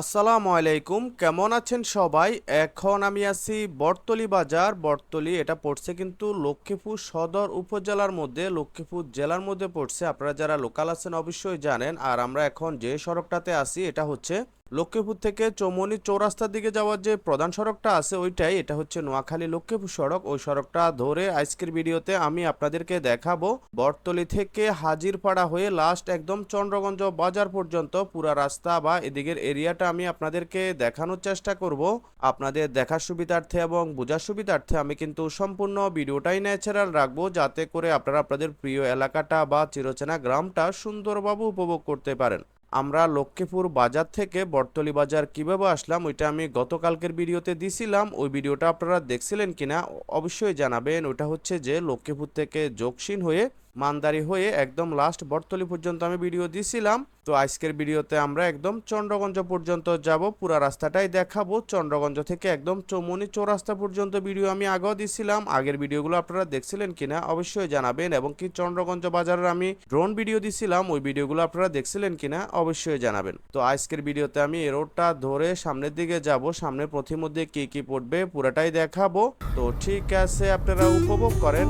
আসসালামু আলাইকুম, কেমন আছেন সবাই? এখন আমি আছি বটতলি বাজার। বটতলি, এটা পড়ছে কিন্তু লক্ষ্মীপুর সদর উপজেলার মধ্যে, লক্ষ্মীপুর জেলার মধ্যে পড়ছে। আপনারা যারা লোকাল আছেন অবশ্যই জানেন। আর আমরা এখন যে সড়কটাতে আছি, এটা হচ্ছে লক্ষ্মীপুর থেকে চৌমনি চৌরাস্তার দিকে যাওয়ার যে প্রধান সড়কটা আছে ওইটাই, এটা হচ্ছে নোয়াখালী লক্ষ্মীপুর সড়ক। ওই সড়কটা ধরে আজকের ভিডিওতে আমি আপনাদেরকে দেখাবো। বটতলি থেকে হাজিরপাড়া হয়ে লাস্ট একদম চন্দ্রগঞ্জ বাজার পর্যন্ত পুরা রাস্তা বা এদিকের এরিয়াটা আমি আপনাদেরকে দেখানোর চেষ্টা করব। আপনাদের দেখার সুবিধার্থে এবং বোঝার সুবিধার্থে আমি কিন্তু সম্পূর্ণ ভিডিওটাই ন্যাচারাল রাখব, যাতে করে আপনারা আপনাদের প্রিয় এলাকাটা বা চিরচেনা গ্রামটা সুন্দরভাবে উপভোগ করতে পারেন। আমরা লক্ষ্মীপুর বাজার থেকে বটতলি বাজার কীভাবে আসলাম, ওইটা আমি গতকালকের ভিডিওতে দিছিলাম। ওই ভিডিওটা আপনারা দেখছিলেন কিনা, অবশ্যই জানাবেন। ওটা হচ্ছে যে লক্ষ্মীপুর থেকে যোগসীন হয়ে মানদারি হয়ে একদম লাস্ট বটতলি পর্যন্ত আমি ভিডিও দিছিলাম। তো আজকের ভিডিওতে আমরা একদম চন্দ্রগঞ্জ পর্যন্ত যাব, পুরা রাস্তাটাই দেখাবো। চন্দ্রগঞ্জ থেকে একদম চৌমনি চৌরাস্তা পর্যন্ত ভিডিও আমি আগেও দিছিলাম। আগের ভিডিওগুলো আপনারা দেখছিলেন কিনা অবশ্যই জানাবেন এবং কি চন্দ্রগঞ্জ বাজারের আমি ড্রোন ভিডিও দিছিলাম, ওই ভিডিওগুলো আপনারা দেখছিলেন কিনা অবশ্যই জানাবেন। তো আজকের ভিডিওতে আমি এই রোডটা ধরে সামনের দিকে যাব সামনে প্রতিমধ্যে কি কি পড়বে পুরাটাই দেখাবো। তো ঠিক আছে, আপনারা উপভোগ করেন।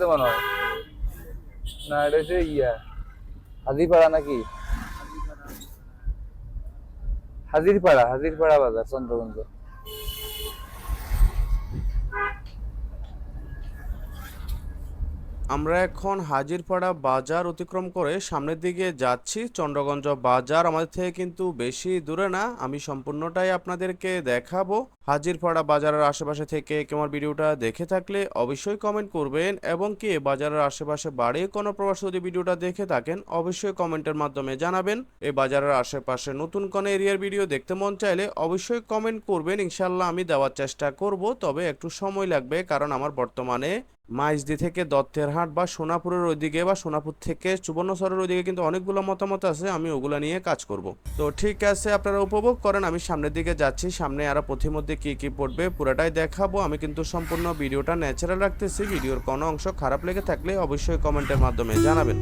তো মনে হয়? না এটা হচ্ছে ইয়া। হাজিরপাড়া নাকি? হাজিরপাড়া হাজিরপাড়া বাজার চন্দ্রগঞ্জ। আমরা এখন হাজিরপাড়া বাজার অতিক্রম করে সামনের দিকে যাচ্ছি। চন্দ্রগঞ্জ বাজার আমাদের থেকে কিন্তু বেশি দূরে না। আমি সম্পূর্ণটাই আপনাদেরকে দেখাবো। হাজিরপাড়া বাজারের আশেপাশে থেকে কেমন ভিডিওটা দেখে থাকলে অবশ্যই কমেন্ট করবেন এবং কি বাজারের আশেপাশে বাড়ি কোনো প্রবাসী যদি ভিডিওটা দেখে থাকেন, অবশ্যই কমেন্টের মাধ্যমে জানাবেন। এই বাজারের আশেপাশে নতুন কোনো এরিয়ার ভিডিও দেখতে মন চাইলে অবশ্যই কমেন্ট করবেন। ইনশাল্লাহ আমি দেওয়ার চেষ্টা করব, তবে একটু সময় লাগবে কারণ আমার বর্তমানে মাইজদি থেকে দত্তের হাট বা সোনাপুরের ওইদিকে বা সোনাপুর থেকে সুবর্ণচরের ওইদিকে কিন্তু অনেকগুলো মতামত আছে, আমি ওগুলো নিয়ে কাজ করব। তো ঠিক আছে, আপনারা উপভোগ করেন, আমি সামনের দিকে যাচ্ছি, সামনে আরও পথিমধ্যে কি কি পড়বে পুরোটাই দেখাবো। আমি কিন্তু সম্পূর্ণ ভিডিওটা ন্যাচারাল রাখতেছি, ভিডিওর কোনো অংশ খারাপ লেগে থাকলে অবশ্যই কমেন্টের মাধ্যমে জানাবেন।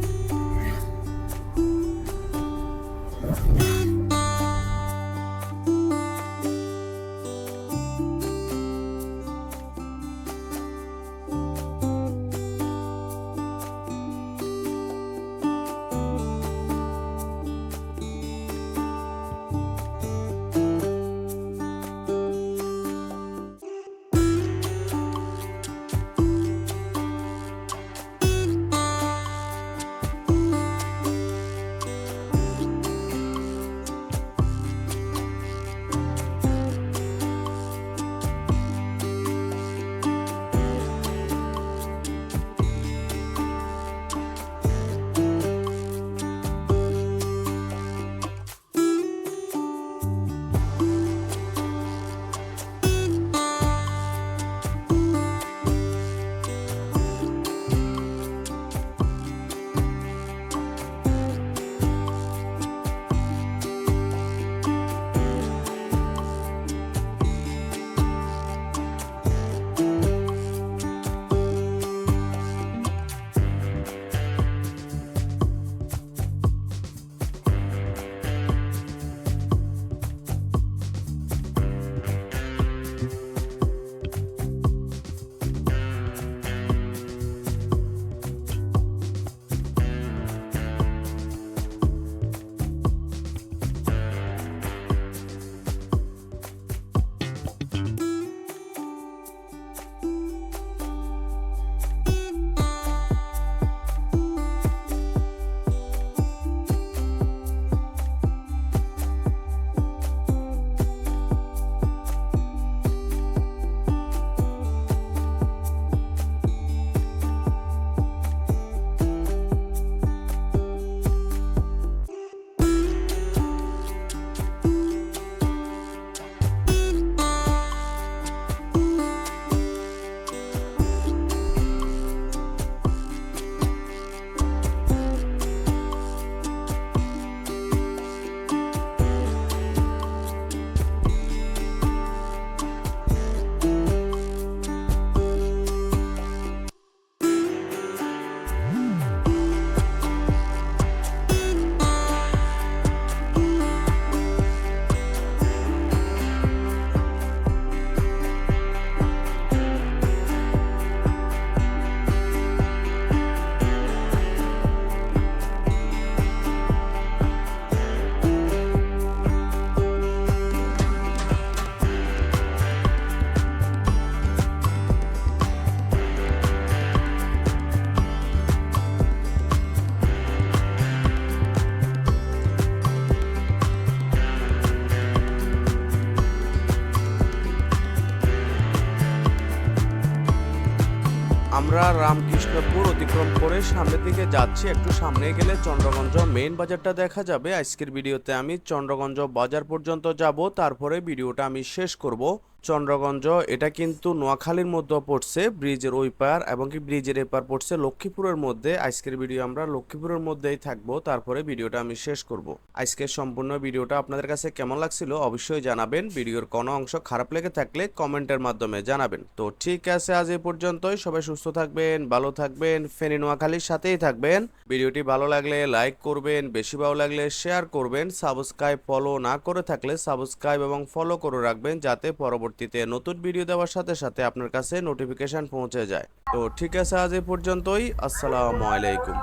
আমরা রামকৃষ্ণপুর অতিক্রম করে সামনের দিকে যাচ্ছি। একটু সামনে গেলে চন্দ্রগঞ্জ মেইন বাজারটা দেখা যাবে। আজকের ভিডিওতে আমি চন্দ্রগঞ্জ বাজার পর্যন্ত যাব। তারপরে ভিডিওটা আমি শেষ করব। চন্দ্রগঞ্জ, এটা কিন্তু নোয়াখালীর মধ্যে পড়ছে, ব্রিজের ওই পার এবং কি ব্রিজের এপার পড়ছে লক্ষ্মীপুরের মধ্যে। আজকের ভিডিও আমরা লক্ষ্মীপুরের মধ্যেই থাকব, তারপরে ভিডিওটা আমি শেষ করব। আজকের সম্পূর্ণ ভিডিওটা আপনাদের কাছে কেমন লাগছিল অবশ্যই জানাবেন, ভিডিওর কোনো অংশ খারাপ লেগে থাকলে কমেন্টের মাধ্যমে জানাবেন। তো ঠিক আছে, আজ এই পর্যন্তই, সবাই সুস্থ থাকবেন, ভালো থাকবেন, ফেনি নোয়াখালীর সাথেই থাকবেন। ভিডিওটি ভালো লাগলে লাইক করবেন, বেশি ভালো লাগলে শেয়ার করবেন, সাবস্ক্রাইব ফলো না করে থাকলে সাবস্ক্রাইব এবং ফলো করে রাখবেন, যাতে পরবর্তীতে নতুন ভিডিও দেওয়ার সাথে সাথে আপনার কাছে নোটিফিকেশান পৌঁছে যায়। তো ঠিক আছে, আজ এ পর্যন্তই। আসসালামু আলাইকুম।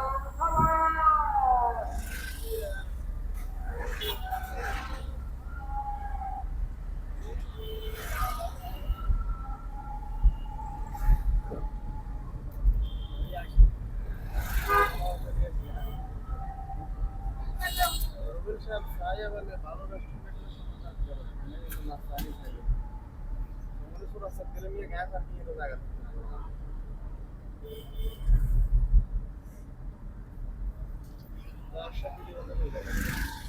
ভালো সাথে কাজ করে এখানে কিন্তু নাস্তা নিয়ে থাকে তোমাদের সুরা